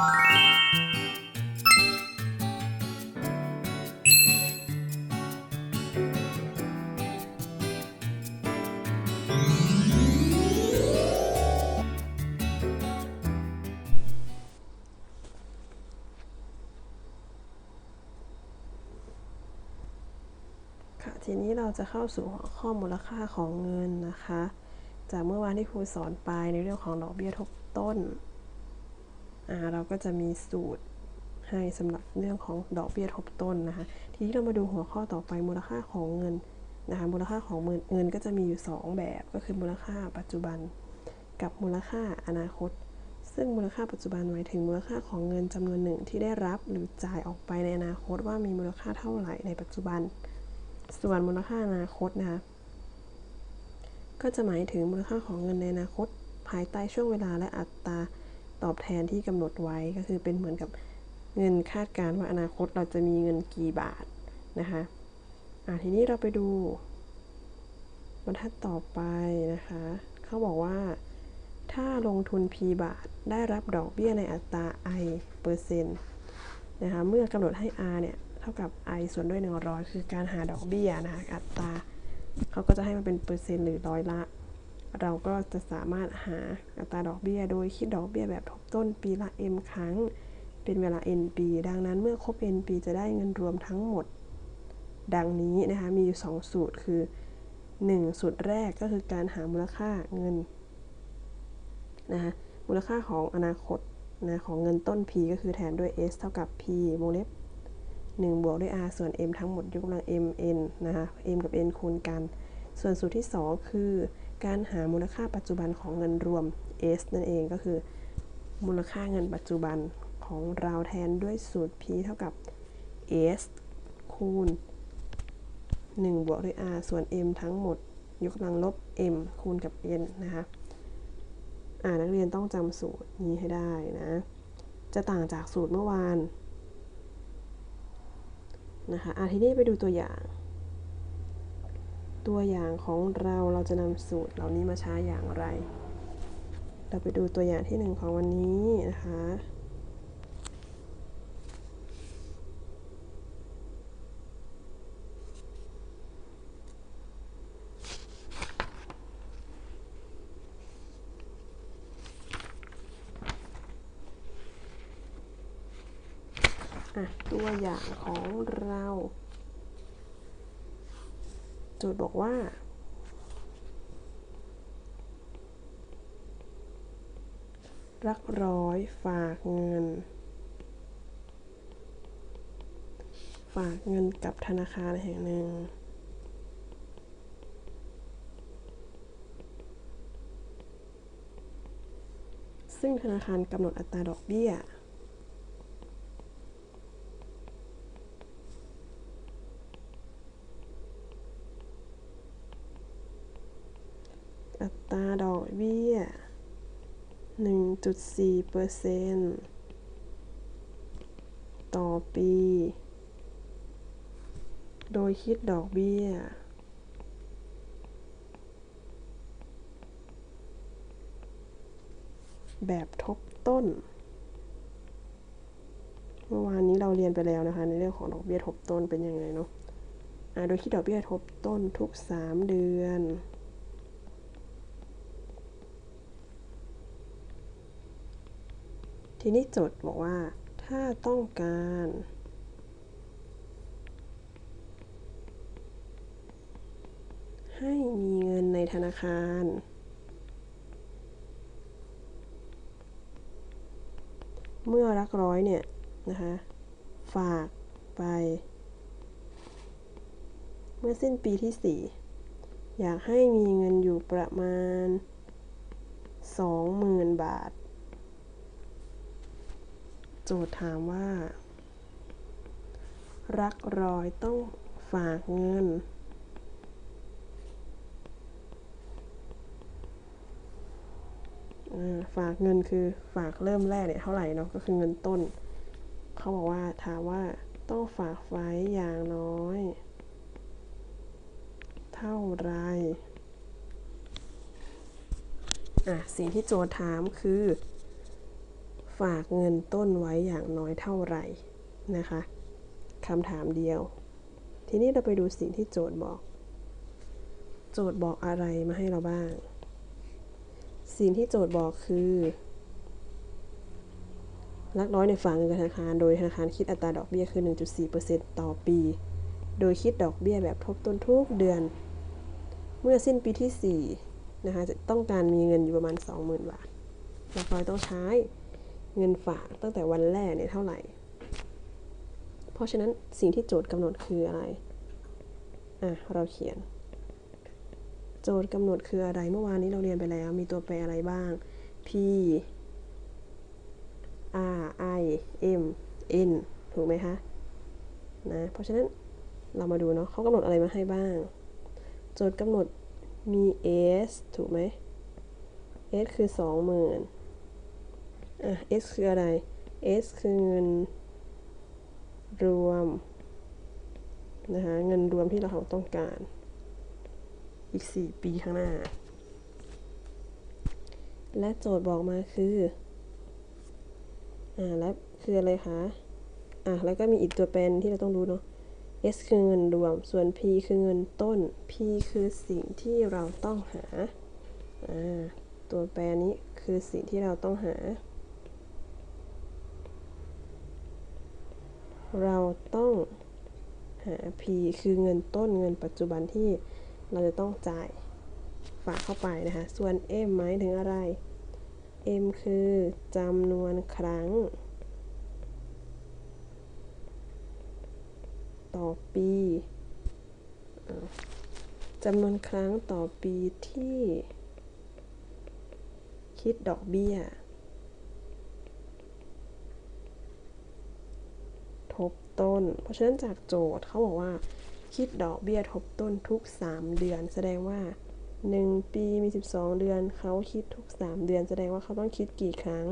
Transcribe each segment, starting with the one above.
ค่ะทีนี้เราจะเข้าสู่หัวข้อมูลค่าของเงินนะคะ จากเมื่อวานที่ครูสอนไปในเรื่องของดอกเบี้ยทบต้นาเราก็จะมีสูตรให้สำหรับเรื่องของดอกเบี้ยทบต้นนะคะทีนี้เรามาดูหัวข้อต่อไปมูลค่าของเงินนะคะมูลค่าของเงินก็จะมีอยู่ 2 แบบก็คือมูลค่าปัจจุบัน กับมูลค่าอนาคต ซึ่งมูลค่าปัจจุบันหมายถึงมูลค่าของเงินจำนวนหนึ่งที่ได้รับหรือจ่ายออกไปในอนาคตว่ามีมูลค่าเท่าไหร่ในปัจจุบัน ส่วนมูลค่าอนาคตนะคะก็จะหมายถึงมูลค่าของเงินในอนาคต ภายใต้ช่วงเวลาและอัตรา ตอบแทนที่กำหนดไว้ก็คือเป็นเหมือนกับเงินคาดการณ์ว่าอนาคตเราจะมีเงินกี่บาทนะคะอะทีนี้เราไปดูบรรทัดต่อไปนะคะ เขาบอกว่า ถ้าลงทุน P บาทได้รับดอกเบี้ยในอัตรา I เปอร์เซ็นต์นะคะเมื่อกำหนดให้ R เนี่ย เท่ากับ i ส่วนด้วย 100 คือการหาดอกเบี้ยนะคะอัตราเขาก็จะให้มันเป็นเปอร์เซ็นต์หรือร้อยละ เราก็จะสามารถหาอัตราดอกเบี้ย โดยคิดดอกเบี้ยแบบทบต้นปีละ m ครั้ง เป็นเวลา n ปี ดังนั้นเมื่อครบ n ปีจะได้เงินรวมทั้งหมด ดังนี้นะคะ มีอยู่ 2 สูตรคือ 1 สูตรแรกก็คือการหามูลค่าเงินนะคะมูลค่าของอนาคตนะของเงินต้น p ก็คือแทนด้วย s เท่ากับ p วงเล็บ1บวกด้วย r ส่วน m ทั้งหมดยกกำลัง m n นะคะ m กับ n คูณกัน ส่วนสูตรที่ 2 คือ การหามูลค่าปัจจุบันของเงินรวม s นั่นเองก็คือ มูลค่าเงินปัจจุบันของเราแทนด้วยสูตร p เท่ากับ s คูณ 1 บวกด้วย r ส่วน m ทั้งหมด ยกกำลังลบ m คูณกับ n นะคะอ่านักเรียนต้องจำสูตรนี้ให้ได้นะ จะต่างจากสูตรเมื่อวานนะคะอาทีนี้ไปดูตัวอย่าง ตัวอย่างของเราเราจะนำสูตรเหล่านี้มาใช้อย่างไร เราไปดูตัวอย่างที่หนึ่งของวันนี้นะคะ ตัวอย่างของเรา โจทย์บอกว่า รักร้อยฝากเงิน ฝากเงินกับธนาคารแห่งหนึ่ง ซึ่งธนาคารกำหนดอัตราดอกเบี้ย อัตราดอกเบี้ย 1.4เปอร์เซ็นต์ต่อปี โดยคิดดอกเบี้ย แบบทบต้น เมื่อวานนี้เราเรียนไปแล้วนะคะ ในเรื่องของดอกเบี้ยทบต้นเป็นยังไงเนาะะโดยคิดดอกเบี้ยทบต้นทุก 3 เดือน ทีนี้โจทย์บอกว่า ถ้าต้องการ ให้มีเงินในธนาคาร เมื่อรักร้อยเนี่ยนะคะ ฝากไป เมื่อสิ้นปีที่ 4 อยากให้มีเงินอยู่ประมาณ 20,000 บาท จทย์ถามว่า รักรอยต้องฝากเงิน ฝากเงินคือฝากเริ่มแรกเนี่ยเท่าไหร่เนาะก็คือเงินต้น เขาบอกว่าถามว่าต้องฝากไว้อย่างน้อย เท่าไรอะสิ่งที่โจทย์ถามคือ ฝากเงินต้นไว้อย่างน้อยเท่าไหร่นะคะคำถามเดียว ทีนี้เราไปดูสิ่งที่โจทย์บอก โจทย์บอกอะไรมาให้เราบ้าง สิ่งที่โจทย์บอกคือลักร้อยในฝากเงินธนาคาร โดยธนาคารคิดอัตราดอกเบี้ยคือ 1.4%ต่อปี โดยคิดดอกเบี้ยแบบทบต้นทุกเดือน เมื่อสิ้นปีที่4นะคะจะต้องการมีเงินอยู่ประมาณ 20,000 บาทลักร้อยต้องใช้ เงินฝากตั้งแต่วันแรกเนี่ยเท่าไหร่ เพราะฉะนั้นสิ่งที่โจทย์กำหนดคืออะไร อะ เราเขียน โจทย์กำหนดคืออะไร เมื่อวานนี้เราเรียนไปแล้ว มีตัวแปรอะไรบ้าง p R I M N ถูกไหมคะนะ เพราะฉะนั้นเรามาดูเนาะเขากำหนดอะไรมาให้บ้าง โจทย์กำหนดมี S ถูกไหม S คือ 20,000 อะ S คืออะไร S คือเงินรวมนะคะเงินรวมที่เราต้องการ อีก 4 ปีข้างหน้า และโจทย์บอกมาคืออ่าแล้วคืออะไรคะอะแล้วก็มีอีกตัวแปรที่เราต้องรู้เนาะ S คือเงินรวม ส่วน P คือเงินต้น P คือสิ่งที่เราต้องหาอ่าตัวแปรนี้คือสิ่งที่เราต้องหา เราต้องหา P คือเงินต้นเงินปัจจุบันที่เราจะต้องจ่ายฝากเข้าไปนะคะ ส่วน M หมายถึงอะไร M คือจำนวนครั้ง ต่อปีจำนวนครั้งต่อปีที่ คิดดอกเบี้ย ทบ ต้น เพราะฉะนั้นจากโจทย์เขาบอกว่า คิดดอกเบี้ยทบต้นทุก 3 เดือน แสดงว่า 1 ปีมี 12 เดือนเขาคิดทุก 3 เดือน แสดงว่าเขาต้องคิดกี่ครั้ง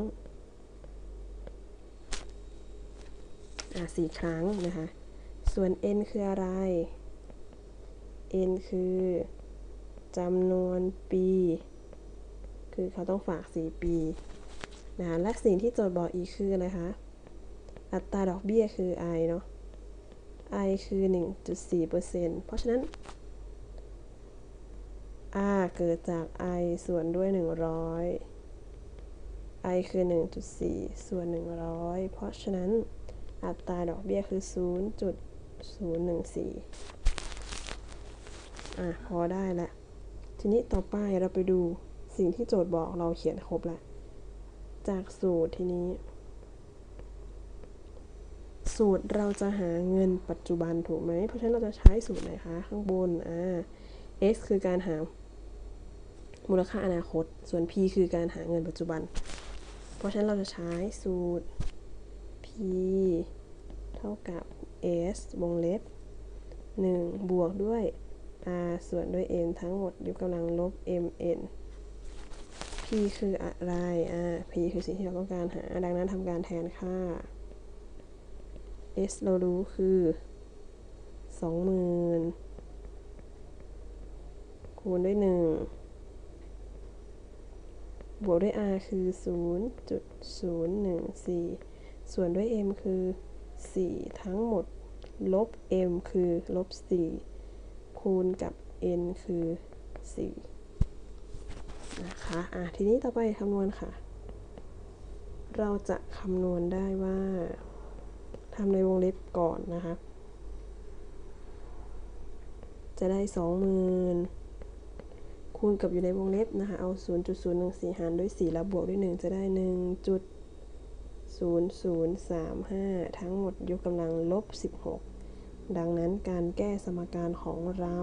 อะสี่ครั้งนะคะ ส่วน n คืออะไร n คือจำนวนปี คือเขาต้องฝาก 4 ปีนะและสิ่งที่โจทย์บอกอีกคืออะไรคะ อัตราดอกเบี้ยคือ i เนาะ i คือ 1.4%เพราะฉะนั้น r เกิดจาก i ส่วนด้วย 100 i คือ 1.4 ส่วน 100 เพราะฉะนั้นอัตราดอกเบี้ยคือ 0.014 อะ พอได้ล้วทีนี้ต่อไปเราไปดูสิ่งที่โจทย์บอกเราเขียนครบล้วจากสูตรทีนี้ สูตรเราจะหาเงินปัจจุบันถูกไหม เพราะฉะนั้นเราจะใช้สูตรไหนคะ ข้างบน อ่า x คือการหา มูลค่าอนาคต ส่วน p คือการหาเงินปัจจุบัน เพราะฉะนั้นเราจะใช้สูตร p เท่ากับ s วงเล็บ 1 บวกด้วย r ส่วนด้วย n ทั้งหมดยกกำลังลบ mn p คืออะไร อ่า p คือสิ่งที่เราต้องการหา ดังนั้นทำการแทนค่า s เรารู้คือ20,000คูณด้วย1บวกด้วย r คือ 0.014 ส่วนด้วย m คือ 4 ทั้งหมด ลบ m คือ ลบ 4 คูณกับ n คือ 4 นะคะ อะ ทีนี้ต่อไปคำนวณค่ะ เราจะคำนวณได้ว่า ทำในวงเล็บก่อนนะคะ จะได้20,000คูณกับอยู่ในวงเล็บนะคะ เอา 0.014 หารด้วย 4 แล้วบวกด้วย 1 จะได้ 1.0035 ทั้งหมดยกกำลังลบ 16 ดังนั้นการแก้สมการของเรา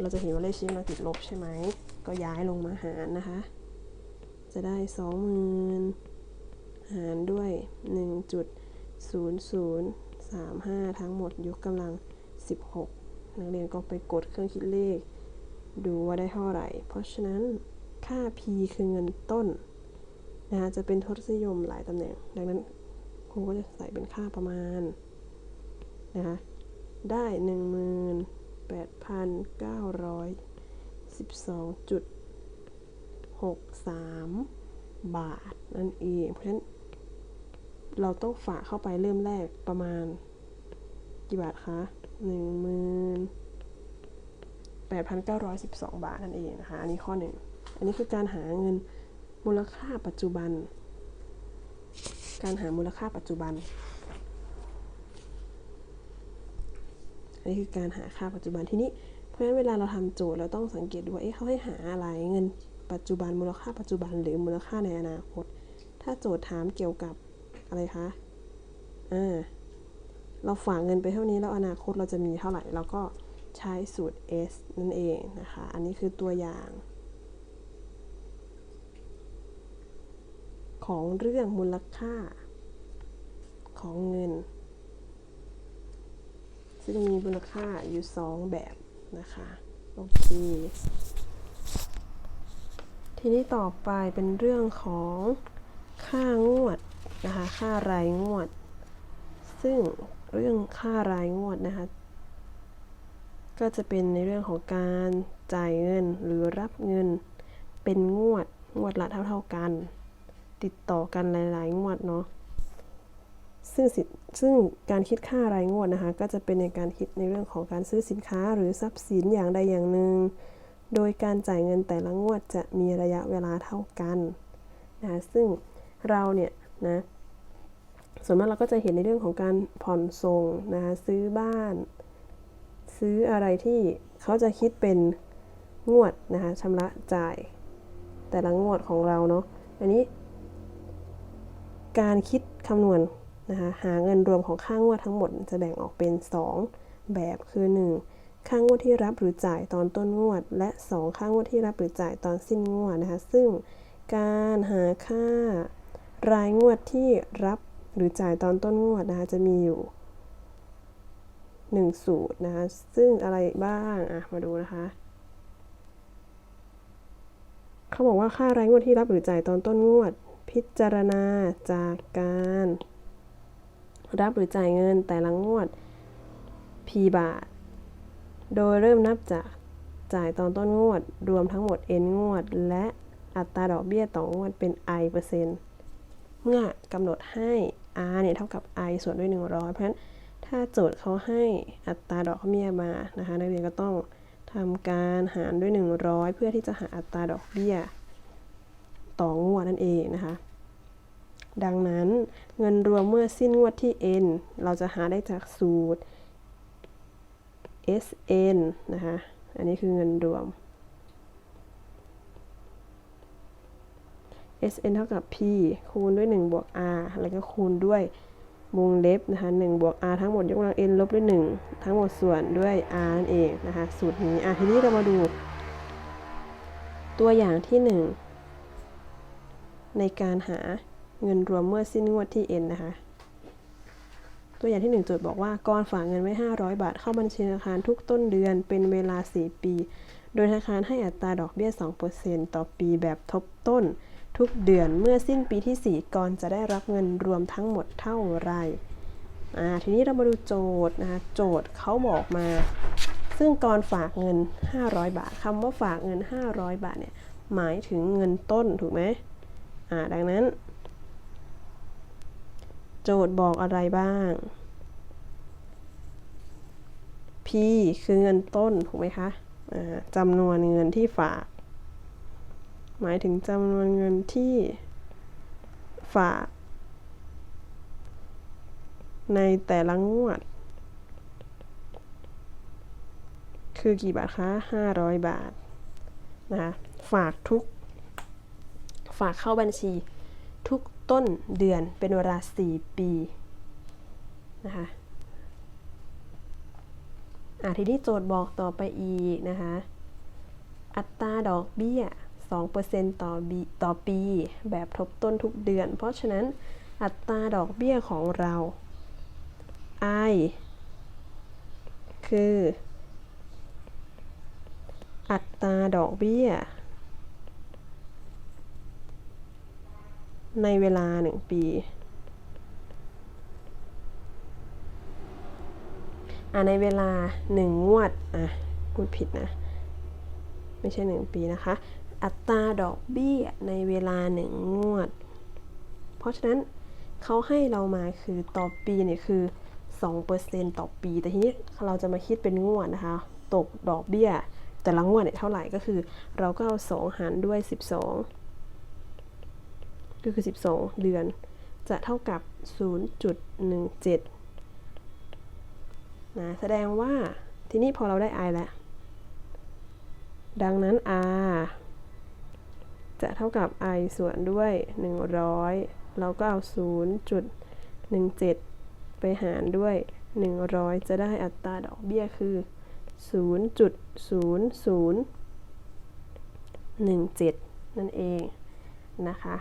เราจะเห็นว่าเลขชี้มาติดลบใช่ไหม ก็ย้ายลงมาหารนะคะ จะได้ 20,000 หารด้วย 0035 ทั้งหมดยกกำลัง 16 นักเรียนก็ไปกดเครื่องคิดเลข ดูว่าได้เท่าไหร่ เพราะฉะนั้นค่า p คือเงินต้นนะคะจะเป็นทศนิยมหลายตำแหน่ง ดังนั้นครูก็จะใส่เป็นค่าประมาณนะคะได้ 18,912.63 บาทนั่นเองเพราะฉะนั้น เราต้องฝากเข้าไปเริ่มแรกประมาณกี่บาทคะหนึ่งหมื่นแปดพันเก้าร้อยสิบสองบาทนั่นเองนะคะ อันนี้ข้อหนึ่ง อันนี้คือการหาเงินมูลค่าปัจจุบัน การหามูลค่าปัจจุบัน อันนี้คือการหาค่าปัจจุบันทีนี้ เพราะฉะนั้นเวลาเราทำโจทย์เราต้องสังเกตดูว่าเอ๊ะเขาให้หาอะไรเงินปัจจุบันมูลค่าปัจจุบันหรือมูลค่าในอนาคต ถ้าโจทย์ถามเกี่ยวกับ อะไรคะอ่าเราฝากเงินไปเท่านี้แล้วอนาคตเราจะมีเท่าไหร่เราก็ใช้สูตร S นั่นเองนะคะ อันนี้คือตัวอย่าง ของเรื่องมูลค่า ของเงิน ซึ่งมีมูลค่าอยู่ 2 แบบนะคะ โอเค ทีนี้ต่อไปเป็นเรื่องของค่างวด นะคะ ค่ารายงวด ซึ่งเรื่องค่ารายงวดนะคะ ก็จะเป็นในเรื่องของการจ่ายเงินหรือรับเงินเป็นงวดงวดละเท่าๆกัน ติดต่อกันหลายๆ งวดเนาะซึ่งซึ่งการคิดค่ารายงวดนะคะ ก็จะเป็นในการคิดในเรื่องของการซื้อสินค้าหรือทรัพย์สินอย่างใดอย่างหนึ่ง โดยการจ่ายเงินแต่ละงวดจะมีระยะเวลาเท่ากันนะซึ่งเราเนี่ยนะ ส่วนมากเราก็จะเห็นในเรื่องของการผ่อนส่งนะคะซื้อบ้าน ซื้ออะไรที่เขาจะคิดเป็นงวดนะคะชำระจ่าย แต่ละงวดของเราเนาะอันนี้ การคิดคำนวณนะคะหาเงินรวมของค่างวดทั้งหมดจะแบ่งออกเป็น 2 แบบคือ 1 ค่างวดที่รับหรือจ่ายตอนต้นงวด และ 2 ค่างวดที่รับหรือจ่ายตอนสิ้นงวดนะคะซึ่งการหาค่ารายงวดที่รับ หรือจ่ายตอนต้นงวดนะคะจะมีอยู่ 1 สูตรนะคะซึ่งอะไรบ้างอะมาดูนะคะเขาบอกว่าค่ารายงวดที่รับหรือจ่ายตอนต้นงวด พิจารณาจากการ รับหรือจ่ายเงินแต่ละงวด p บาท โดยเริ่มนับจากจ่ายตอนต้นงวด รวมทั้งหมด n งวด และอัตราดอกเบี้ยต่องวดเป็น i เปอร์เซ็นต์เมื่อกำหนดให้ r เนี่ยเท่ากับ i ส่วนด้วย 100 เพราะฉะนั้นถ้าโจทย์เขาให้อัตราดอกเบี้ยมานะคะนักเรียนก็ต้องทำการหารด้วย 100 เพื่อที่จะหาอัตราดอกเบี้ย ต่องวดนั่นเองนะคะ ดังนั้นเงินรวมเมื่อสิ้นงวดที่ n เราจะหาได้จากสูตร sn นะคะ อันนี้คือเงินรวม sn เท่ากับ p คูณด้วย 1 บวก r แล้วก็คูณด้วยวงเล็บนะคะ1บวก r ทั้งหมดยกกำลัง n ลบด้วย 1 ทั้งหมดส่วนด้วย r นั่นเองนะคะสูตรนี้อะทีนี้เรามาดู ตัวอย่างที่ 1 ในการหาเงินรวมเมื่อสิ้นงวดที่ n นะคะ ตัวอย่างที่ 1 โจทย์บอกว่ากรฝากเงินไว้ 500 บาท เข้าบัญชีธนาคารทุกต้นเดือนเป็นเวลา 4 ปี โดยธนาคารให้อัตราดอกเบี้ย 2%ต่อปีแบบทบต้น ทุกเดือนเมื่อสิ้นปีที่ 4 กรจะได้รับเงินรวมทั้งหมดเท่าไหร่ทีนี้เรามาดูโจทย์นะคะโจทย์เขาบอกมา ซึ่งกรฝากเงิน 500 บาทคำว่าฝากเงิน 500 บาทเนี่ยหมายถึงเงินต้นถูกไหมดังนั้น โจทย์บอกอะไรบ้าง P คือเงินต้นถูกไหมคะจำนวนเงินที่ฝาก หมายถึงจำนวนเงินที่ฝาก ในแต่ละงวด คือกี่บาทคะ500บาทนะคะฝากทุก ฝากเข้าบัญชี ทุกต้นเดือนเป็นเวลา4ปีนะคะอะทีนี้โจทย์บอกต่อไปอีกนะคะ อัตราดอกเบี้ย 2%ต่อต่อปี แบบทบต้นทุกเดือน เพราะฉะนั้นอัตราดอกเบี้ยของเรา i คือ อัตราดอกเบี้ย ในเวลา 1 ปี อะ ในเวลา 1 งวด อะพูดผิดนะ ไม่ใช่ 1 ปีนะคะ อัตราดอกเบี้ยในเวลา1งวด เพราะฉะนั้นเขาให้เรามาคือต่อปีเนี่ยคือ 2%ต่อปี แต่ทีนี้เราจะมาคิดเป็นงวดนะคะ ตกดอกเบี้ย แต่ละงวดเนี่ยเท่าไหร่ก็คือ เราก็เอา 2 หารด้วย 12 ก็คือ 12 เดือน จะเท่ากับ 0.17 นะ แสดงว่าทีนี้พอเราได้ i แล้ว ดังนั้น r จะเท่ากับ i ส่วนด้วย 100 เราก็เอา 0.17 ไปหารด้วย 100 จะได้อัตราดอกเบี้ยคือ 0.0017 นั่นเองนะคะ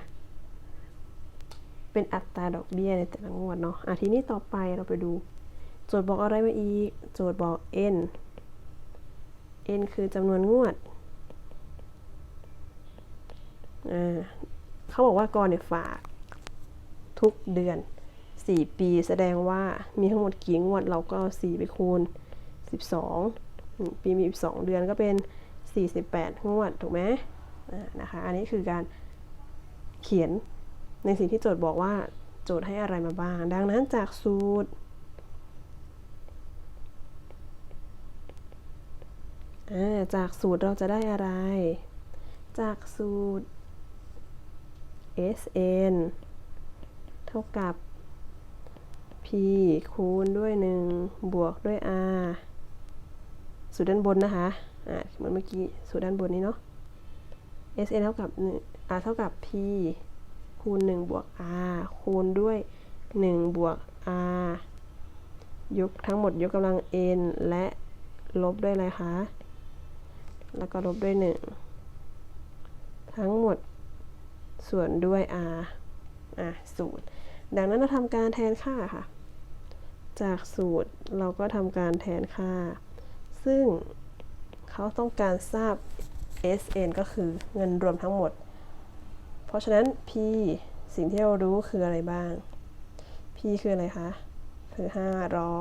เป็นอัตราดอกเบี้ยในแต่ละงวดเนาะอะทีนี้ต่อไปเราไปดู โจทย์บอกอะไรมาอีก โจทย์บอก n n คือจำนวนงวด เขาบอกว่ากรเนี่ยฝาก ทุกเดือน 4 ปีแสดงว่ามีทั้งหมดกี่งวดเราก็4ไปคูณ 12 ปีมี 12 เดือนก็เป็น 48 งวดถูกไหมนะคะ อันนี้คือการเขียนในสิ่งที่โจทย์บอกว่าโจทย์ให้อะไรมาบ้าง ดังนั้นจากสูตรจากสูตรเราจะได้อะไร จากสูตร SN เท่ากับ P คูณด้วย 1 บวกด้วย R สูตรด้านบนนะคะอ่าเหมือนเมื่อกี้สูตรด้านบนนี้เนาะ SN เท่ากับ1 R เท่ากับ P คูณ 1 บวก R คูณด้วย 1 บวก R ยกทั้งหมดยกกำลัง n และลบด้วยอะไรคะ แล้วก็ลบด้วย 1 ทั้งหมด ส่วนด้วย r อะสูตรดังนั้นเราทำการแทนค่าค่ะ จากสูตรเราก็ทำการแทนค่า ซึ่งเขาต้องการทราบ SN ก็คือเงินรวมทั้งหมด เพราะฉะนั้น P สิ่งที่เรารู้คืออะไรบ้าง P คืออะไรคะ คือ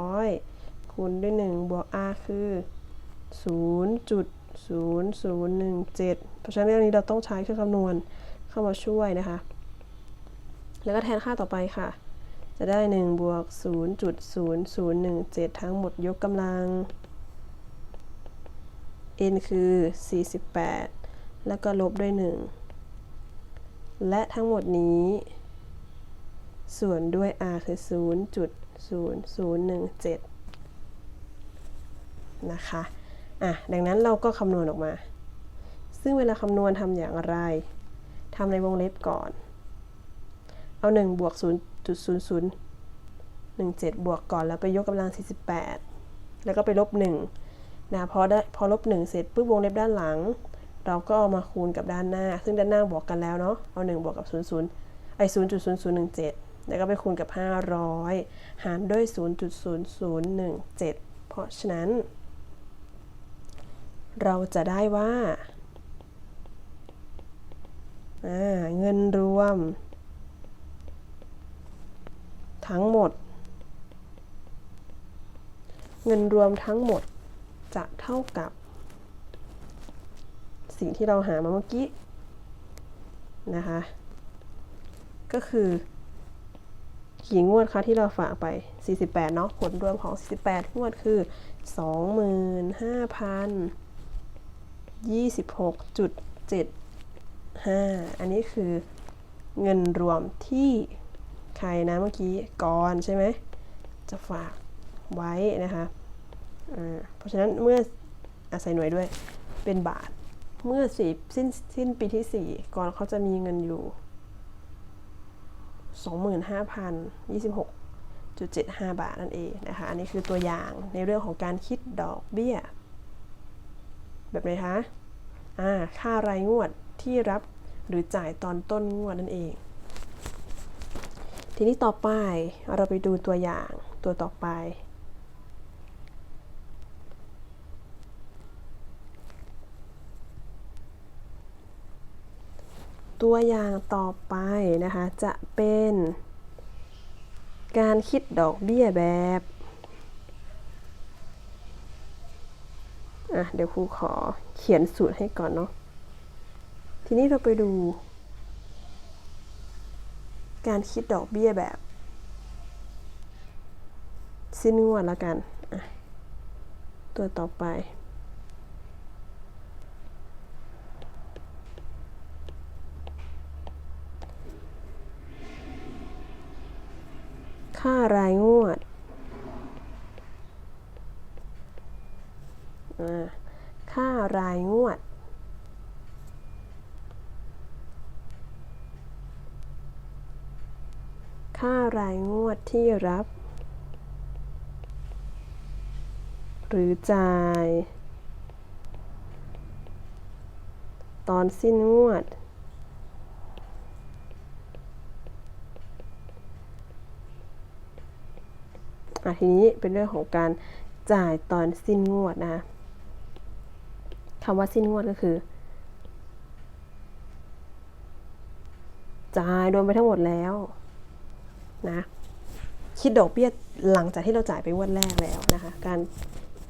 500 คูณด้วย 1 บวก R คือ 0.0017 เพราะฉะนั้นเรื่องนี้เราต้องใช้เครื่องคำนวณ เข้ามาช่วยนะคะ แล้วก็แทนค่าต่อไปค่ะ จะได้1บวก0.0017 ทั้งหมดยกกำลัง n คือ 48 แล้วก็ลบด้วย 1 และทั้งหมดนี้ ส่วนด้วย r คือ 0.0017 นะคะ อะ ดังนั้นเราก็คำนวณออกมา ซึ่งเวลาคำนวณทำอย่างไร ทำในวงเล็บก่อน เอา 1 บวก 0.0017 บวกก่อนแล้วไปยกกำลัง 48 แล้วก็ไปลบ1นะพอได้พอลบ 1 เสร็จปุ๊บวงเล็บด้านหลัง เราก็เอามาคูณกับด้านหน้า ซึ่งด้านหน้าบวกกันแล้วเนาะเอา 1 บวกกับ 00ไอ้0.0017 แล้วก็ไปคูณกับ 500 หารด้วย 0.0017 เพราะฉะนั้น เราจะได้ว่า เงินรวม ทั้งหมด เงินรวมทั้งหมดจะเท่ากับ สิ่งที่เราหามาเมื่อกี้ นะคะ ก็คือกี่งวดคะที่เราฝากไป 48 เนาะ ผลรวมของ 48 งวดคือ 5.5อันนี้คือเงินรวมที่ใครนะเมื่อกี้กรใช่ไหมจะฝากไว้นะคะเพราะฉะนั้นเมื่ออาศัยหน่วยด้วยเป็นบาท เมื่อสี่สิ้นสิ้นปีที่ 4 ก่อนเขาจะมีเงินอยู่ 25,026.75 บาทนั่นเองนะคะ อันนี้คือตัวอย่างในเรื่องของการคิดดอกเบี้ย แบบไหนคะ อ่า ค่ารายงวดที่รับหรือจ่ายตอนต้นงวดนั่นเอง ทีนี้ต่อไปเราไปดูตัวอย่างตัวต่อไป ตัวอย่างต่อไปนะคะ จะเป็นการคิดดอกเบี้ยแบบอะเดี๋ยวครูขอเขียนสูตรให้ก่อนเนาะ ทีนี้เราไปดู การคิดดอกเบี้ยแบบ สิ้นงวดแล้วกัน ตัวต่อไป ค่ารายงวดค่ารายงวด ค่ารายงวดที่รับ หรือจ่าย ตอนสิ้นงวด อะทีนี้เป็นเรื่องของการจ่ายตอนสิ้นงวดนะคำว่าสิ้นงวดก็คือจ่ายรวมไปทั้งหมดแล้ว นะคิดดอกเบี้ยหลังจากที่เราจ่ายไปงวดแรกแล้วนะคะ การ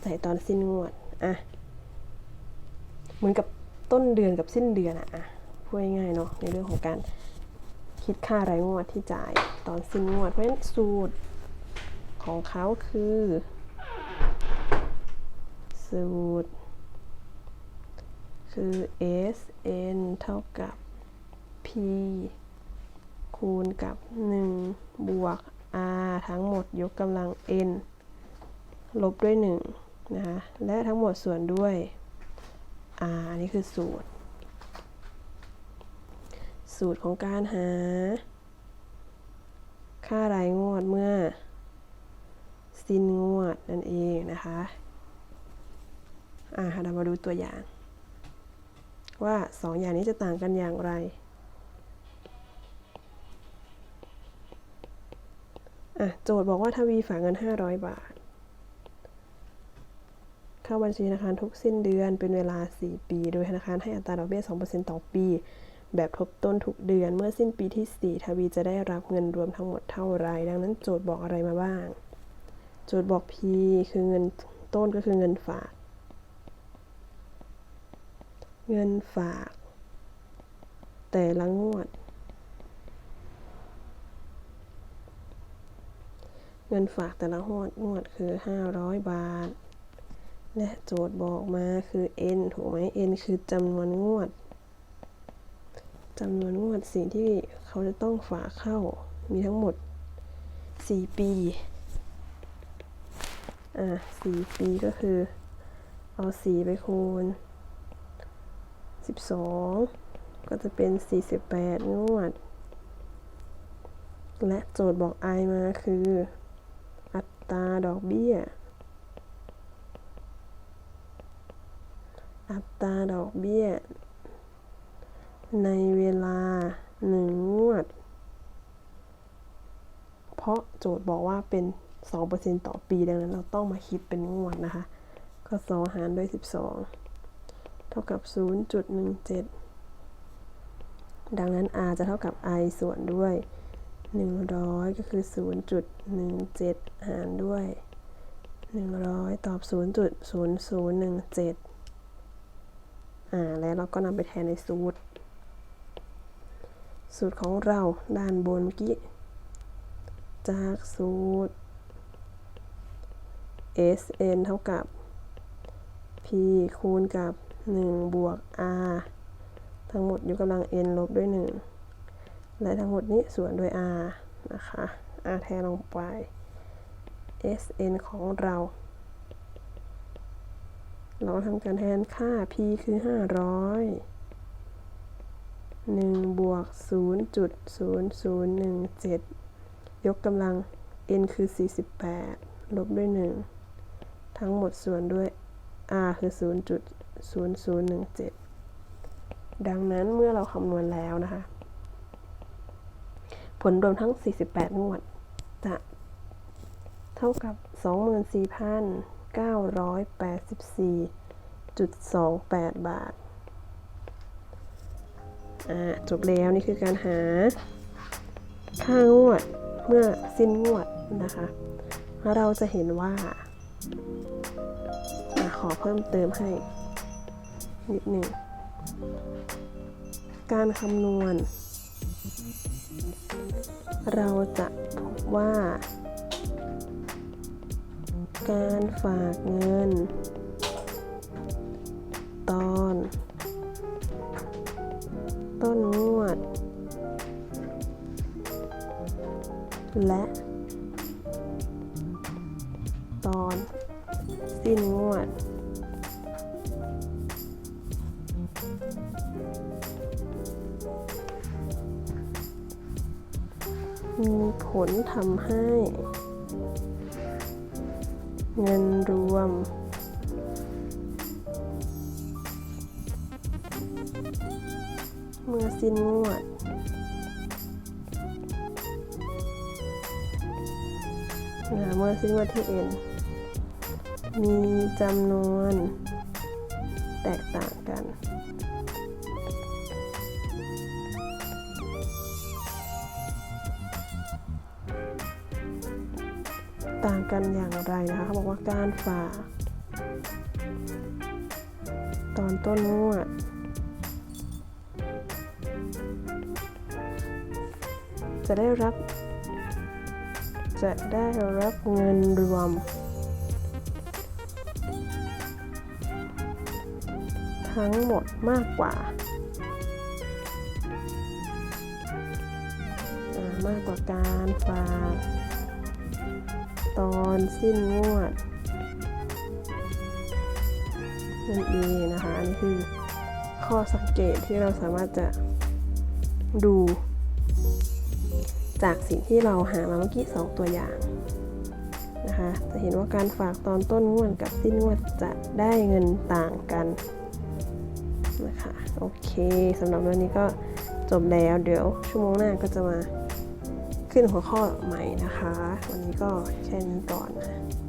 จ่ายตอนสิ้นงวดอะเหมือนกับต้นเดือนกับสิ้นเดือนอะอะพูดง่ายๆเนาะในเรื่องของการคิดค่ารายงวดที่จ่ายตอนสิ้นงวด เพราะฉะนั้นสูตรของเขาคือ สูตร คือ s n เท่ากับ p คูณกับ 1 บวก r ทั้งหมดยกกำลัง n ลบด้วย 1 นะคะ และทั้งหมดส่วนด้วย r อันนี้คือสูตร สูตรของการหา ค่ารายงวดเมื่อ สิ้นงวดนั่นเองนะคะ อ่าเรามาดูตัวอย่าง ว่าสองอย่างนี้จะต่างกันอย่างไร อะโจทย์บอกว่าทวีฝากเงิน 500 บาท เข้าบัญชีธนาคารทุกสิ้นเดือนเป็นเวลา 4 ปี โดยธนาคารให้อัตราดอกเบี้ย 2%ต่อปี แบบทบต้นทุกเดือนเมื่อสิ้นปีที่ 4 ทวีจะได้รับเงินรวมทั้งหมดเท่าไร ดังนั้นโจทย์บอกอะไรมาบ้าง โจทย์บอก P คือเงินต้นก็คือเงินฝาก เงินฝาก แต่ละงวด เงินฝากแต่ละงวดงวดคือ 500 บาท และโจทย์บอกมาคือ n ถูกไหม n คือจำนวนงวดจำนวนงวดสิ่งที่เขาจะต้องฝากเข้ามีทั้งหมด 4 ปี อะสี่ปีก็คือ เอาสี่ไปคูณสิบสองก็จะเป็นสี่สิบแปดงวด และโจทย์บอก i มาคือ อัตราดอกเบี้ย อัตราดอกเบี้ย ในเวลาหนึ่งงวด เพราะโจทย์บอกว่าเป็น 2%ต่อปีดังนั้นเราต้องมาคิดเป็นงวดนะคะ ก็2หารด้วย 12 เท่ากับ 0.17 ดังนั้น r จะเท่ากับ i ส่วนด้วย 100 ก็คือ 0.17 หารด้วย 100 ตอบ 0.0017 อ่า แล้วเราก็นำไปแทนในสูตร สูตรของเราด้านบนเมื่อกี้ จากสูตร sn เท่ากับ p คูณกับ 1 บวก r ทั้งหมดยกกำลัง n ลบด้วย 1 และทั้งหมดนี้ส่วนด้วย r นะคะ r แทนลงไป sn ของเรา เราทำการแทนค่า p คือ 500 1 บวก 0.0017 ยกกำลัง n คือ 48 ลบด้วย 1 ทั้งหมดส่วนด้วย r คือ 0.0017 ดังนั้นเมื่อเราคำนวณแล้วนะคะ ผลรวมทั้ง 48 งวด จะเท่ากับ 24,984.28 บาทจบแล้วนี่คือการหาค่างวดเมื่อสิ้นงวดนะคะ เราจะเห็นว่าขอเพิ่มเติมให้ นิดหนึ่ง การคำนวณ เราจะพบว่า การฝากเงิน ตอน ต้นงวด และำให้ เงินรวม เมื่อสิ้นงวดเมื่อสิ้นงวดที่ n มีจำนวนแตกต่าง กันอย่างไรนะคะเขาบอกว่าการฝากตอนต้นงวดจะได้รับ จะได้รับเงินรวม ทั้งหมดมากกว่ามากกว่าการฝาก ตอนสิ้นงวดนั่นเองนะคะอันนี้คือข้อสังเกตที่เราสามารถจะดู จากสิ่งที่เราหามาเมื่อกี้สองตัวอย่างนะคะจะเห็นว่าการฝากตอนต้นงวดกับสิ้นงวดจะได้เงินต่างกันนะคะโอเคสำหรับวันนี้ก็จบแล้วเดี๋ยวชั่วโมงหน้าก็จะมา ขึ้นหัวข้อใหม่นะคะ วันนี้ก็แค่นี้ก่อนนะ